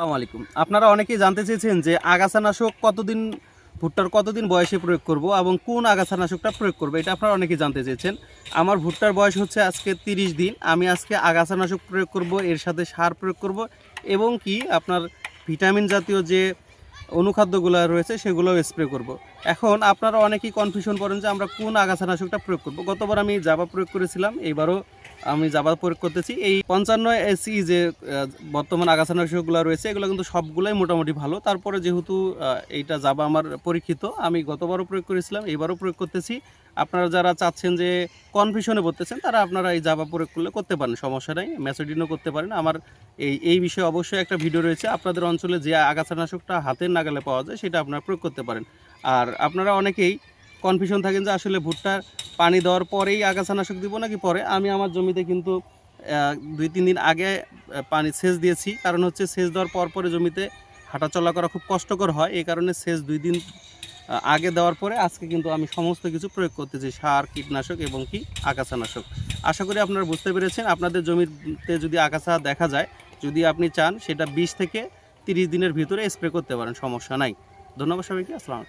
আসসালামু আলাইকুম। আপনারা অনেকেই জানতে চেয়েছেন যে আগাছানাশক কতদিন, ভুট্টার কতদিন বয়সে প্রয়োগ করব এবং কোন আগাছানাশকটা প্রয়োগ করব, এটা আপনারা অনেকেই জানতে চেয়েছেন। আমার ভুট্টার বয়স হচ্ছে আজকে তিরিশ দিন। আমি আজকে আগাছানাশক প্রয়োগ করব, এর সাথে সার প্রয়োগ করব এবং কি আপনার ভিটামিন জাতীয় যে অনুখাদ্যগুলো রয়েছে সেগুলোও স্প্রে করব। এখন আপনারা অনেকেই কনফিউশন করেন যে আমরা কোন আগাছানাশকটা প্রয়োগ করব। গতবার আমি জাবা প্রয়োগ করেছিলাম, এইবারও আমি জাবা প্রয়োগ করতেছি। এই পঞ্চান্ন এসি যে বর্তমান আগাছানাশকগুলো রয়েছে, এগুলো কিন্তু সবগুলোই মোটামুটি ভালো। তারপরে যেহেতু এইটা জাবা আমার পরীক্ষিত, আমি গতবারও প্রয়োগ করেছিলাম এবারও প্রয়োগ করতেছি। আপনারা যারা চাচ্ছেন যে কনফিউশনে পড়তেছেন তারা আপনারা এই জাবা প্রয়োগ করলে করতে পারেন, সমস্যা নাই ম্যাসোডিনও করতে পারেন। আমার এই এই বিষয়ে অবশ্যই একটা ভিডিও রয়েছে, আপনাদের অঞ্চলে যে আগাছানাশকটা হাতের নাগালে পাওয়া যায়, সেটা আপনারা প্রয়োগ করতে পারেন। আর আপনারা অনেকেই কনফিউশন থাকেন যে আসলে ভুট্টার পানি দেওয়ার পরেই আগাছানাশক দিব নাকি পরে? আমি আমার জমিতে কিন্তু দুই তিন দিন আগে পানি সেচ দিয়েছি। কারণ হচ্ছে সেচ দেওয়ার পর পরে জমিতে হাঁটাচলা করা খুব কষ্টকর হয়। এই কারণে সেচ দুই দিন আগে দেওয়ার পরে আজকে কিন্তু আমি সমস্ত কিছু প্রয়োগ করতেছি। সার, কীটনাশক এবং কি? আগাছানাশক। আশা করি আপনারা বুঝতে পেরেছেন। আপনাদের জমিতে যদি আগাছা দেখা যায়, যদি আপনি চান, সেটা বিশ থেকে তিরিশ দিনের ভিতরে স্প্রে করতে পারেন। সমস্যা নাই। ধন্যবাদ সবাইকে। আসসালাম